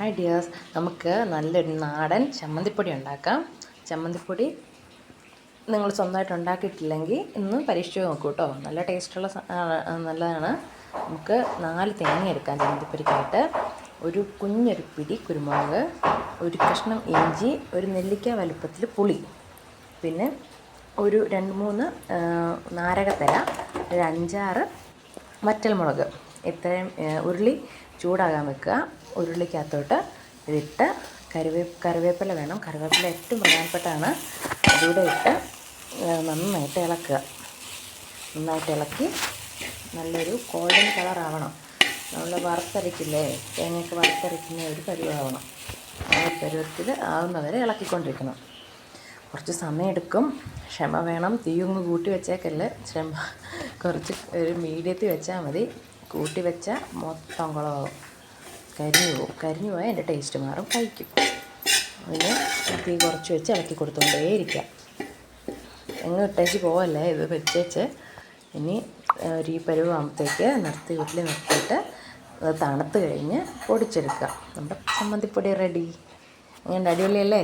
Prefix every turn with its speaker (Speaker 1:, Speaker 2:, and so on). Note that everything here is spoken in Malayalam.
Speaker 1: ഹായ് ഡിയേഴ്സ് നമുക്ക് നല്ലൊരു നാടൻ ചമ്മന്തിപ്പൊടി ഉണ്ടാക്കാം. ചമ്മന്തിപ്പൊടി നിങ്ങൾ സ്വന്തമായിട്ട് ഉണ്ടാക്കിയിട്ടില്ലെങ്കിൽ ഇന്ന് പരീക്ഷിച്ച് നോക്കൂ കേട്ടോ. നല്ല ടേസ്റ്റുള്ള നല്ലതാണ്. നമുക്ക് നാല് തേങ്ങ എടുക്കാം ചമ്മന്തിപ്പൊടിക്കായിട്ട്. ഒരു കുഞ്ഞൊരു പിടി കുരുമുളക് ഒരു കഷ്ണം ഇഞ്ചി ഒരു നെല്ലിക്ക വലുപ്പത്തിൽ പുളി പിന്നെ ഒരു രണ്ട് മൂന്ന് നാരകത്തല ഒരു അഞ്ചാറ് വറ്റൽമുളക്. ഇത്രയും ഉരുളി ചൂടാകാൻ വെക്കുക. ഉരുളിക്കകത്തോട്ട് ഇതിട്ട് കറിവേ കറിവേപ്പില വേണം. കറിവേപ്പില ഏറ്റവും പ്രധാനപ്പെട്ടാണ്. അതിലൂടെ ഇട്ട് നന്നായിട്ട് ഇളക്കുക. നന്നായിട്ട് ഇളക്കി നല്ലൊരു ഗോൾഡൻ കളറാവണം നമ്മൾ വറുത്തരയ്ക്കില്ലേ? തേങ്ങയൊക്കെ വറുത്തരയ്ക്കുന്ന ഒരു പരുവാവണം. ആ പരുവത്തിൽ ആവുന്നവരെ ഇളക്കിക്കൊണ്ടിരിക്കണം. കുറച്ച് സമയമെടുക്കും. ക്ഷമ വേണം. തീയൊന്ന് കൂട്ടി വെച്ചേക്കല്ലേ. ക്ഷമ കുറച്ച് ഒരു മീഡിയത്തിൽ വെച്ചാൽ മതി. കൂട്ടി വെച്ച മൊത്തം കുളമാവും കരിഞ്ഞു പോവും. കരിഞ്ഞു പോയാൽ എന്റെ ടേസ്റ്റ് മാറും. കഴിക്കും. അതിന് തീ കുറച്ച് വെച്ച് ഇളക്കി കൊടുത്തുകൊണ്ടേയിരിക്കാം എങ്ങും ഇട്ടേച്ച് പോവല്ലേ? ഇത് വെച്ചേച്ച് ഇനി ഒരു ഈ പരുവാകുമ്പോഴത്തേക്ക് നിർത്തി വീട്ടിൽ നിർത്തിയിട്ട് അത് തണുത്ത് കഴിഞ്ഞ് പൊടിച്ചെടുക്കുക. നമ്മുടെ ചമ്മന്തിപ്പൊടി റെഡി അങ്ങനെ അടിപൊളിയല്ലേ?